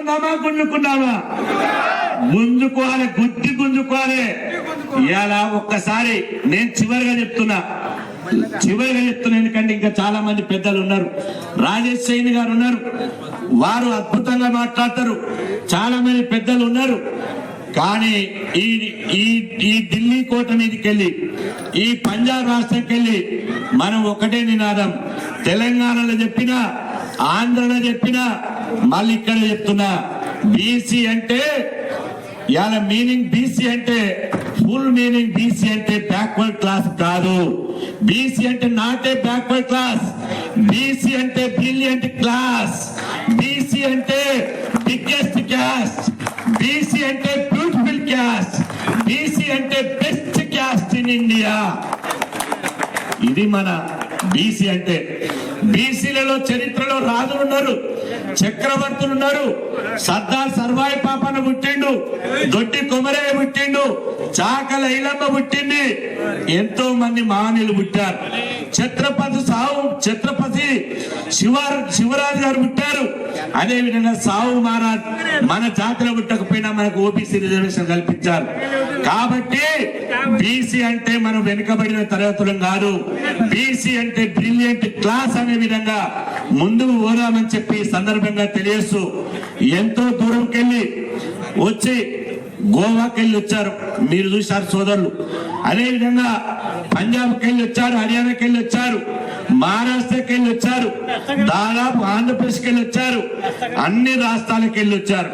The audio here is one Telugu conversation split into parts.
అనుకున్నామా గుంజుకున్నామా గుంజుకోవాలి గుద్ది గుంజుకోవాలి ఇలా ఒక్కసారి నేను చివరిగా చెప్తున్నా. చివరిగా చెప్తున్నా ఎందుకంటే ఇంకా చాలా మంది పెద్దలు ఉన్నారు. రాజేష్ సైని గారు ఉన్నారు. వారు అద్భుతంగా మాట్లాడతారు. చాలా మంది పెద్దలు ఉన్నారు. కానీ ఈ ఈ ఈ ఢిల్లీ కోట మీదకి వెళ్ళి ఈ పంజాబ్ రాష్ట్రంకి వెళ్ళి మనం ఒకటే నినాదం. తెలంగాణలో చెప్పినా ఆంధ్రలో చెప్పినా మళ్ళీ ఇక్కడ చెప్తున్నా బీసీ అంటే ఇవాళ మీనింగ్ బీసీ అంటే ఫుల్ మీనింగ్ బీసీ అంటే బ్యాక్వర్డ్ క్లాస్ కాదు బీసీ అంటే not a backward class BC అంటే బ్రిలియంట్ క్లాస్ బీసీ అంటే బిగ్గెస్ట్ క్యాస్ట్ బీసీ అంటే బ్యూటిఫుల్ క్యాస్ట్ బీసీ అంటే బెస్ట్ క్యాస్ట్ ఇన్ ఇండియా ఇది మన బీసీ అంటే బీసీలలో చరిత్రలో రాజులు ఉన్నారు చక్రవర్తులు ఉన్నారు. సర్దార్ సర్వాయి పాపన పుట్టిండు. దొడ్డి కొమరయ్య పుట్టిండు. చాకల ఇలమ్మ పుట్టింది. ఎంతో మంది మహనీయులు పుట్టారు. ఛత్రపతి సావు ఛత్రపతి శివ శివరాజు గారు పుట్టారు. అదే విధంగా సావు మహారాజ్ మన జాతిలో పుట్టకపోయినా మనకు ఓబీసీ రిజర్వేషన్ కల్పించారు. కాబట్టి బీసీ అంటే మనం వెనుకబడిన తరగతులం కాదు. బీసీ అంటే బ్రిలియంట్ క్లాస్ అనే విధంగా ముందుకు పోదామని చెప్పి సందర్భంగా తెలియస్తూ ఎంతో దూరంకి వెళ్ళి వచ్చి గోవాకి వెళ్ళి వచ్చారు. మీరు చూశారు సోదరులు. అదేవిధంగా పంజాబ్కి వెళ్ళి వచ్చారు హర్యానాకి వెళ్ళి వచ్చారు మహారాష్ట్రకి వెళ్ళి వచ్చారు దాదాపు ఆంధ్రప్రదేశ్కి వెళ్ళి వచ్చారు అన్ని రాష్ట్రాలకు వెళ్ళి వచ్చారు.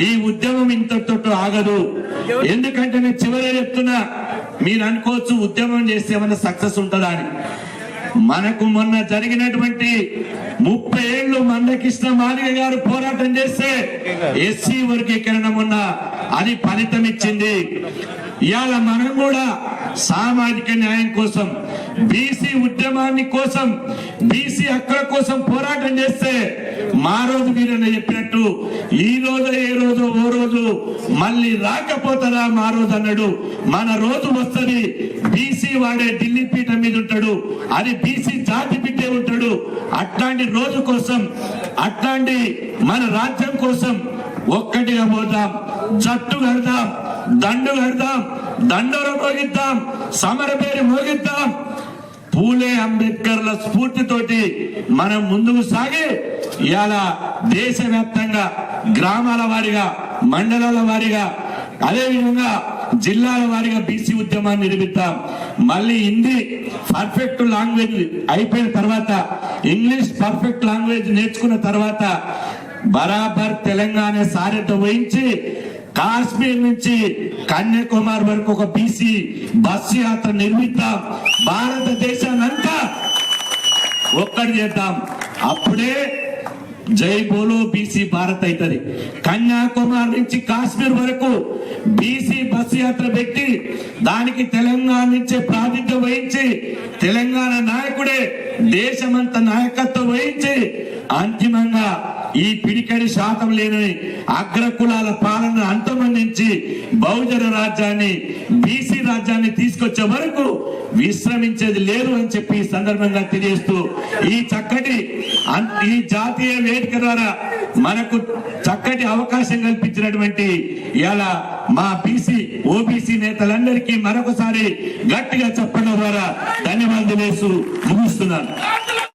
ఈ ఉద్యమం ఇంతటితో ఆగదు. ఎందుకంటే నేను చివరే చెప్తున్నా మీరు అనుకోవచ్చు ఉద్యమం చేస్తే ఏమైనా సక్సెస్ ఉంటుందా అని. మనకు మొన్న జరిగినటువంటి ముప్పై ఏళ్ళు మందకృష్ణ మాదిగ గారు పోరాటం చేస్తే ఎస్సీ వర్గీకరణ మొన్న అది ఫలితం ఇచ్చింది. ఇవాళ మనం కూడా సామాజిక న్యాయం కోసం బీసీ ఉద్యమాన్ని కోసం బీసీ హక్కుల కోసం పోరాటం చేస్తే మా రోజు వీరన్న చెప్పినట్టు ఈ రోజు ఏ రోజు ఓ రోజు మళ్ళీ రాకపోతారా మా రోజు అన్నాడు. మన రోజు వస్తుంది బీసీ వాడే ఢిల్లీ పీఠం మీద ఉంటాడు. అది బీసీ జాతి బిడ్డే ఉంటాడు. అట్లాంటి రోజు కోసం అట్లాంటి మన రాజ్యం కోసం ఒక్కటిగా పోతాం జట్టు కడతాం దండు కడతాం దండోర మోగిద్దాం సమర పేరు మోగిద్దాం. పూలే అంబేద్కర్ల స్ఫూర్తితోటి మనం ముందుకు సాగి ఇవాళ దేశవ్యాప్తంగా గ్రామాల వారిగా మండలాల వారిగా అదేవిధంగా జిల్లాల వారిగా బీసీ ఉద్యమాన్ని నిర్మిద్దాం. మళ్ళీ హిందీ పర్ఫెక్ట్ లాంగ్వేజ్ అయిపోయిన తర్వాత ఇంగ్లీష్ పర్ఫెక్ట్ లాంగ్వేజ్ నేర్చుకున్న తర్వాత బరాబర్ తెలంగాణ సారెత వహించి కాశ్మీర్ నుంచి కన్యాకుమారి వరకు ఒక బీసీ బస్సు యాత్ర నిర్మిద్దాం. భారతదేశాన్నంతా ఒక్కటి చేద్దాం. అప్పుడే జై బోలో బీసీ భారత్ అవుతుంది కన్యాకుమారి నుంచి కాశ్మీర్ వరకు బీసీ బస్సు యాత్ర పెట్టి దానికి తెలంగాణ నుంచే ప్రాతిధ్యం వహించి తెలంగాణ నాయకుడే దేశమంతా నాయకత్వం వహించి అంతిమంగా ఈ పిడికడి శాతం లేని అగ్రకులాల పాలన అంతమందించి బహుజన రాజ్యాన్ని బీసీ రాజ్యాన్ని తీసుకొచ్చే వరకు విశ్రమించేది లేదు అని చెప్పి ఈ సందర్భంగా తెలియజేస్తూ ఈ చక్కటి ఈ జాతీయ వేదిక ద్వారా మనకు చక్కటి అవకాశం కల్పించినటువంటి ఇలా మా బీసీ ఓబీసీ నేతలందరికీ మరొకసారి గట్టిగా చెప్పడం ద్వారా ధన్యవాదాలు వేస్తూ ముగిస్తున్నాను.